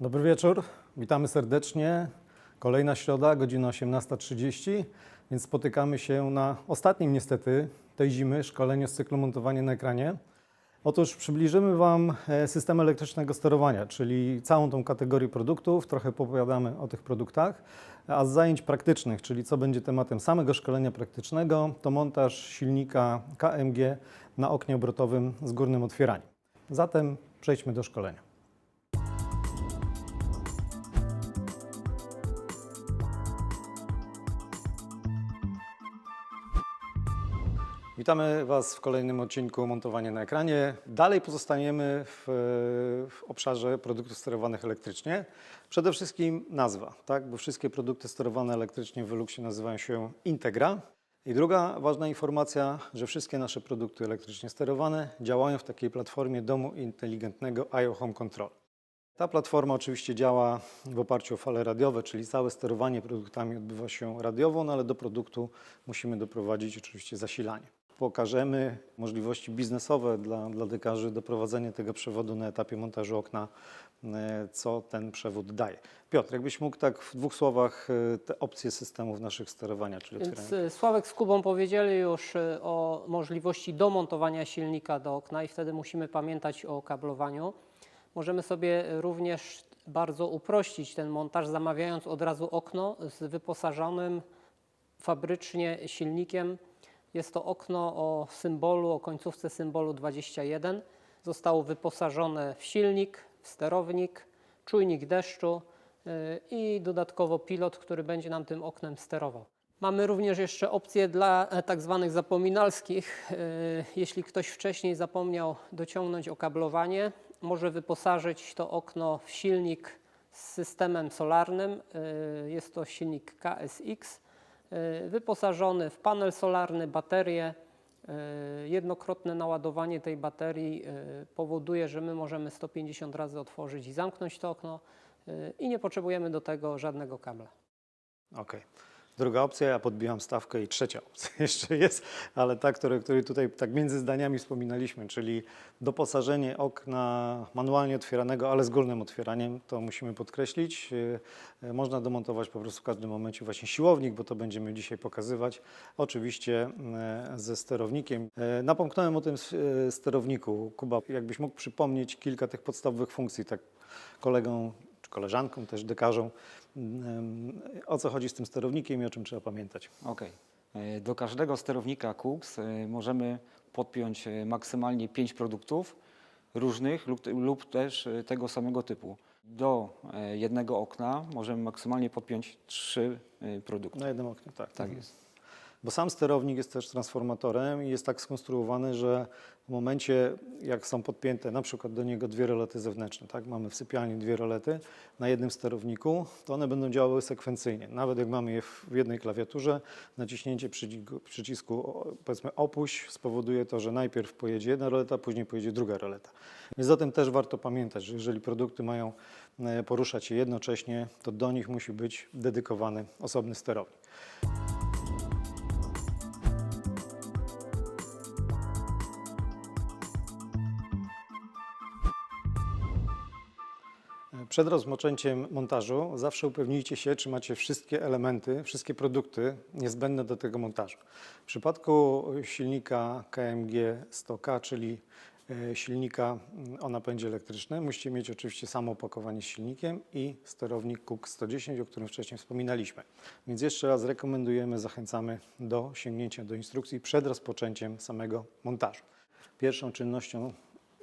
Dobry wieczór, witamy serdecznie. Kolejna środa, godzina 18.30, więc spotykamy się na ostatnim niestety tej zimy szkoleniu z cyklu montowanie na ekranie. Otóż przybliżymy Wam e, system elektrycznego sterowania, czyli całą tą kategorię produktów, trochę powiadamy o tych produktach, a z zajęć praktycznych, czyli co będzie tematem samego szkolenia praktycznego, to montaż silnika KMG na oknie obrotowym z górnym otwieraniem. Zatem przejdźmy do szkolenia. Witamy Was w kolejnym odcinku Montowanie na ekranie. Dalej pozostaniemy w, w obszarze produktów sterowanych elektrycznie. Przede wszystkim nazwa, tak? bo wszystkie produkty sterowane elektrycznie w Veluxie nazywają się Integra. I druga ważna informacja, że wszystkie nasze produkty elektrycznie sterowane działają w takiej platformie domu inteligentnego IO Home Control. Ta platforma oczywiście działa w oparciu o fale radiowe, czyli całe sterowanie produktami odbywa się radiowo, no ale do produktu musimy doprowadzić oczywiście zasilanie. Pokażemy możliwości biznesowe dla, dla dekarzy doprowadzenia tego przewodu na etapie montażu okna, e, co ten przewód daje. Piotr, jakbyś mógł tak w dwóch słowach e, te opcje systemów naszych sterowania, czyli Więc otwierania. y, Sławek z Kubą powiedzieli już o możliwości domontowania silnika do okna i wtedy musimy pamiętać o kablowaniu. Możemy sobie również bardzo uprościć ten montaż, zamawiając od razu okno z wyposażonym fabrycznie silnikiem. Jest to okno o symbolu, o końcówce symbolu 21. Zostało wyposażone w silnik, w sterownik, czujnik deszczu y, i dodatkowo pilot, który będzie nam tym oknem sterował. Mamy również jeszcze opcje dla e, tak zwanych zapominalskich. Y, Jeśli ktoś wcześniej zapomniał dociągnąć okablowanie, może wyposażyć to okno w silnik z systemem solarnym. Y, Jest to silnik KSX, wyposażony w panel solarny, baterię. Y, Jednokrotne naładowanie tej baterii y, powoduje, że my możemy 150 razy otworzyć i zamknąć to okno y, i nie potrzebujemy do tego żadnego kabla. Okej. Druga opcja, ja podbijam stawkę i trzecia opcja jeszcze jest, ale ta, której, której tutaj tak między zdaniami wspominaliśmy, czyli doposażenie okna manualnie otwieranego, ale z górnym otwieraniem, to musimy podkreślić. Yy, yy, Można domontować po prostu w każdym momencie właśnie siłownik, bo to będziemy dzisiaj pokazywać. Oczywiście yy, ze sterownikiem. Napomknąłem o tym sterowniku. Kuba, jakbyś mógł przypomnieć kilka tych podstawowych funkcji, tak kolegą czy koleżanką, też dekarzą, em, o co chodzi z tym sterownikiem i o czym trzeba pamiętać. Okej. E, Do każdego sterownika Cooks e, możemy podpiąć e, maksymalnie 5 produktów różnych lub, lub też tego samego typu. Do jednego okna możemy maksymalnie podpiąć 3 produkty. Na jednym oknie, tak. Tak jest. Bo sam sterownik jest też transformatorem i jest tak skonstruowany, że w momencie, jak są podpięte na przykład do niego dwie rolety zewnętrzne, tak, mamy w sypialni dwie rolety na jednym sterowniku, to one będą działały sekwencyjnie. Nawet jak mamy je w jednej klawiaturze, naciśnięcie przycisku, przycisku powiedzmy opuść spowoduje to, że najpierw pojedzie jedna roleta, później pojedzie druga roleta. Więc o tym też warto pamiętać, że jeżeli produkty mają e, poruszać się jednocześnie, to do nich musi być dedykowany osobny sterownik. Przed rozpoczęciem montażu zawsze upewnijcie się, czy macie wszystkie elementy, wszystkie produkty niezbędne do tego montażu. W przypadku silnika KMG 100K, czyli e, silnika mm, o napędzie elektrycznym, musicie mieć oczywiście samo opakowanie z silnikiem i sterownik KUK 110, o którym wcześniej wspominaliśmy. Więc jeszcze raz rekomendujemy, zachęcamy do sięgnięcia do instrukcji przed rozpoczęciem samego montażu. Pierwszą czynnością,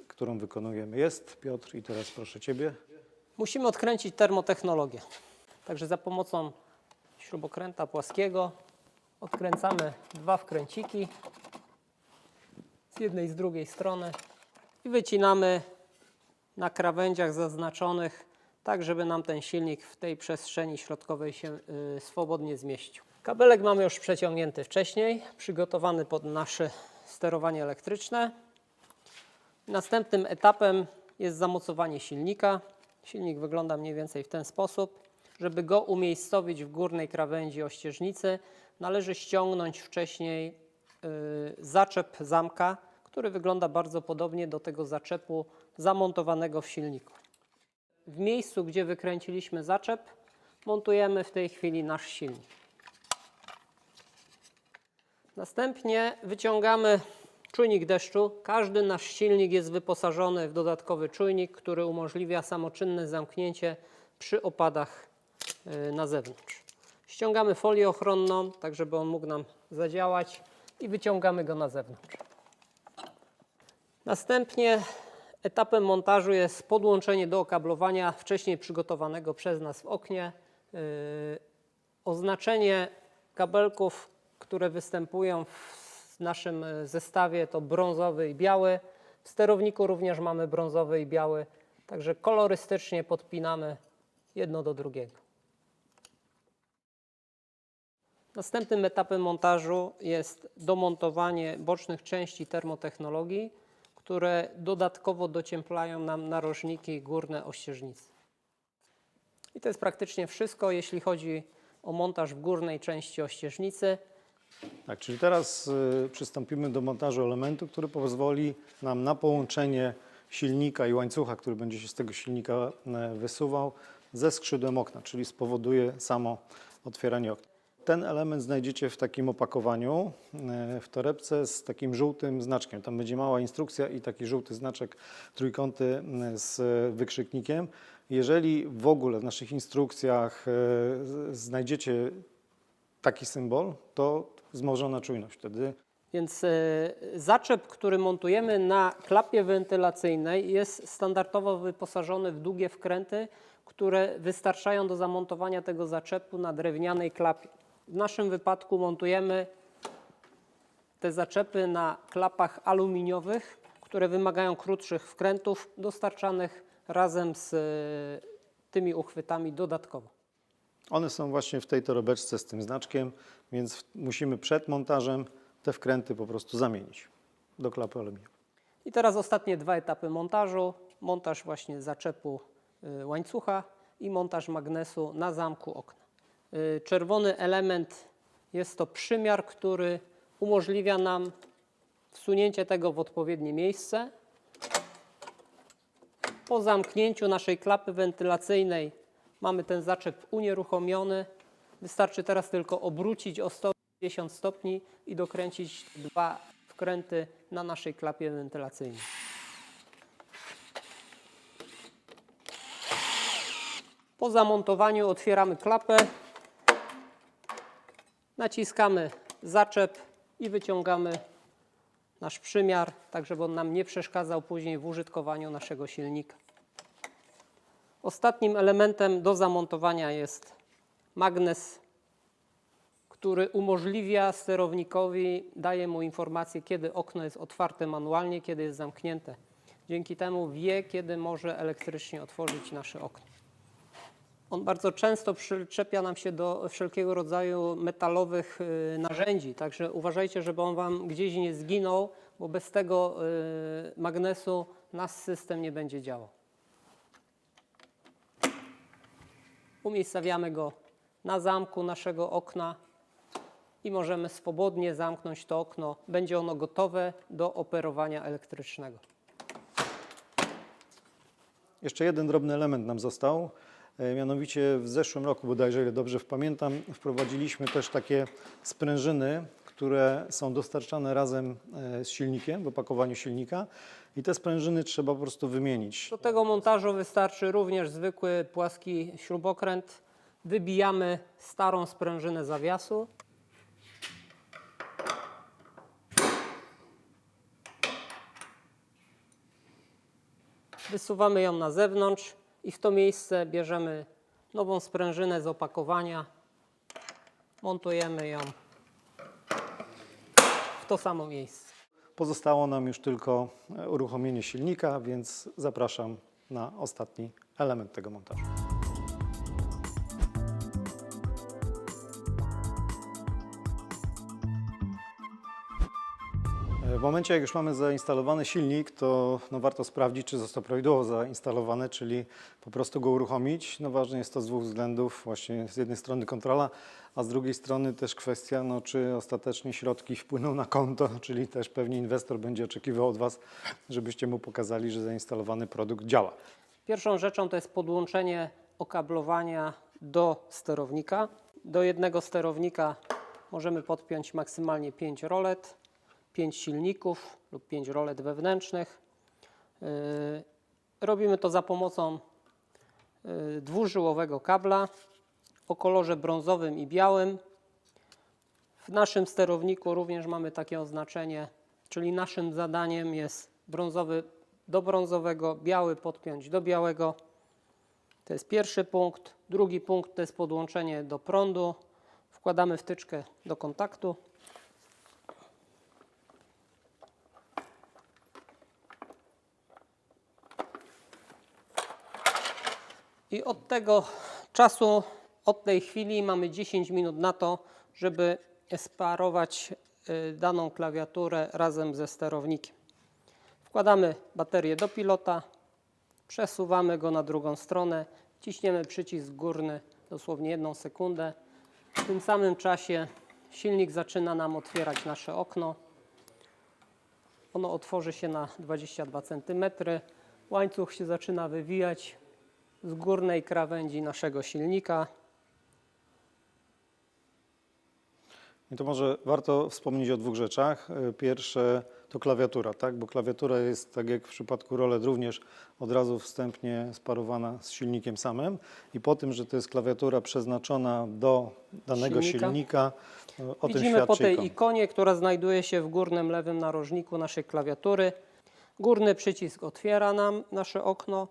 którą wykonujemy jest, Piotr, i teraz proszę Ciebie, Musimy odkręcić termotechnologię. Także za pomocą śrubokręta płaskiego odkręcamy dwa wkręciki z jednej i z drugiej strony i wycinamy na krawędziach zaznaczonych, tak żeby nam ten silnik w tej przestrzeni środkowej się y, swobodnie zmieścił. Kabelek mamy już przeciągnięty wcześniej, przygotowany pod nasze sterowanie elektryczne. Następnym etapem jest zamocowanie silnika. Silnik wygląda mniej więcej w ten sposób. Żeby go umiejscowić w górnej krawędzi ościeżnicy, należy ściągnąć wcześniej y, zaczep zamka, który wygląda bardzo podobnie do tego zaczepu zamontowanego w silniku. w miejscu, gdzie wykręciliśmy zaczep, montujemy w tej chwili nasz silnik. Następnie wyciągamy czujnik deszczu. Każdy nasz silnik jest wyposażony w dodatkowy czujnik, który umożliwia samoczynne zamknięcie przy opadach y, na zewnątrz. Ściągamy folię ochronną, tak żeby on mógł nam zadziałać i wyciągamy go na zewnątrz. Następnie etapem montażu jest podłączenie do okablowania wcześniej przygotowanego przez nas w oknie. Yy, oznaczenie kabelków, które występują w naszym e, zestawie to brązowy i biały. W sterowniku również mamy brązowy i biały, także kolorystycznie podpinamy jedno do drugiego. Następnym etapem montażu jest domontowanie bocznych części termotechnologii, które dodatkowo docieplają nam narożniki górne ościeżnicy. I to jest praktycznie wszystko, jeśli chodzi o montaż w górnej części ościeżnicy. Tak, czyli teraz y, przystąpimy do montażu elementu, który pozwoli nam na połączenie silnika i łańcucha, który będzie się z tego silnika e, wysuwał, ze skrzydłem okna, czyli spowoduje samo otwieranie okna. Ten element znajdziecie w takim opakowaniu, e, w torebce z takim żółtym znaczkiem. Tam będzie mała instrukcja i taki żółty znaczek trójkąty m, z wykrzyknikiem. Jeżeli w ogóle w naszych instrukcjach e, znajdziecie taki symbol, to wzmożona czujność. Wtedy Więc e, zaczep, który montujemy na klapie wentylacyjnej jest standardowo wyposażony w długie wkręty, które wystarczają do zamontowania tego zaczepu na drewnianej klapie. W naszym wypadku montujemy te zaczepy na klapach aluminiowych, które wymagają krótszych wkrętów dostarczanych razem z e, tymi uchwytami dodatkowo. One są właśnie w tej torebeczce z tym znaczkiem, więc musimy przed montażem te wkręty po prostu zamienić do klapy aluminiowej. I teraz ostatnie dwa etapy montażu. Montaż właśnie zaczepu y, łańcucha i montaż magnesu na zamku okna. Y, Czerwony element jest to przymiar, który umożliwia nam wsunięcie tego w odpowiednie miejsce. Po zamknięciu naszej klapy wentylacyjnej mamy ten zaczep unieruchomiony. Wystarczy teraz tylko obrócić o 150 stopni i dokręcić dwa wkręty na naszej klapie wentylacyjnej. Po zamontowaniu otwieramy klapę, naciskamy zaczep i wyciągamy nasz przymiar, tak żeby on nam nie przeszkadzał później w użytkowaniu naszego silnika. Ostatnim elementem do zamontowania jest magnes, który umożliwia sterownikowi, daje mu informację, kiedy okno jest otwarte manualnie, kiedy jest zamknięte. Dzięki temu wie, kiedy może elektrycznie otworzyć nasze okno. On bardzo często przyczepia nam się do wszelkiego rodzaju metalowych y, narzędzi, także uważajcie, żeby on Wam gdzieś nie zginął, bo bez tego y, magnesu nasz system nie będzie działał. Umiejscawiamy go na zamku naszego okna i możemy swobodnie zamknąć to okno. Będzie ono gotowe do operowania elektrycznego. Jeszcze jeden drobny element nam został. E, Mianowicie w zeszłym roku, bodajże, ile dobrze pamiętam, wprowadziliśmy też takie sprężyny, które są dostarczane razem e, z silnikiem, w opakowaniu silnika. I te sprężyny trzeba po prostu wymienić. Do tego montażu wystarczy również zwykły płaski śrubokręt. Wybijamy starą sprężynę zawiasu. Wysuwamy ją na zewnątrz i w to miejsce bierzemy nową sprężynę z opakowania. Montujemy ją to samo miejsce. Pozostało nam już tylko e, uruchomienie silnika, więc zapraszam na ostatni element tego montażu. W momencie, jak już mamy zainstalowany silnik, to no, warto sprawdzić, czy został prawidłowo zainstalowany, czyli po prostu go uruchomić. No, ważne jest to z dwóch względów. Właśnie z jednej strony kontrola, a z drugiej strony też kwestia, no, czy ostatecznie środki wpłyną na konto, czyli też pewnie inwestor będzie oczekiwał od Was, żebyście mu pokazali, że zainstalowany produkt działa. Pierwszą rzeczą to jest podłączenie okablowania do sterownika. Do jednego sterownika możemy podpiąć maksymalnie 5 rolet, 5 silników lub 5 rolet wewnętrznych. Yy, Robimy to za pomocą yy, dwużyłowego kabla o kolorze brązowym i białym. W naszym sterowniku również mamy takie oznaczenie, czyli naszym zadaniem jest brązowy do brązowego, biały podpiąć do białego. To jest pierwszy punkt. Drugi punkt to jest podłączenie do prądu. Wkładamy wtyczkę do kontaktu. I od tego czasu, od tej chwili mamy 10 minut na to, żeby sparować y, daną klawiaturę razem ze sterownikiem. Wkładamy baterię do pilota, przesuwamy go na drugą stronę, ciśniemy przycisk górny dosłownie jedną sekundę. W tym samym czasie silnik zaczyna nam otwierać nasze okno. Ono otworzy się na 22 cm. Łańcuch się zaczyna wywijać z górnej krawędzi naszego silnika. I to może warto wspomnieć o dwóch rzeczach. Y, Pierwsze to klawiatura, tak? bo klawiatura jest, tak jak w przypadku rolet, również od razu wstępnie sparowana z silnikiem samym. I po tym, że to jest klawiatura przeznaczona do danego Silnika. silnika, y, o tym Widzimy po świadczy tej ikon. ikonie, która znajduje się w górnym lewym narożniku naszej klawiatury. Górny przycisk otwiera nam nasze okno,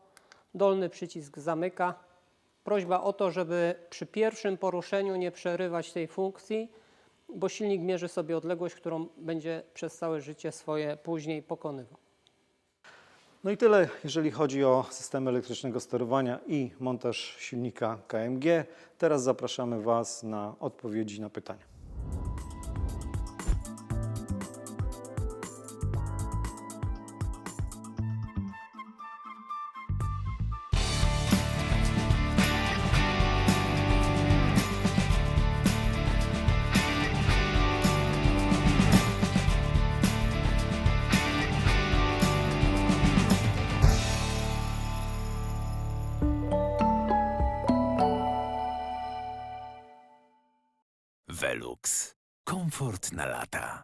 dolny przycisk zamyka. Prośba o to, żeby przy pierwszym poruszeniu nie przerywać tej funkcji, bo silnik mierzy sobie odległość, którą będzie przez całe życie swoje później pokonywał. No i tyle, jeżeli chodzi o systemy elektrycznego sterowania i montaż silnika KMG. Teraz zapraszamy Was na odpowiedzi na pytania. Na lata.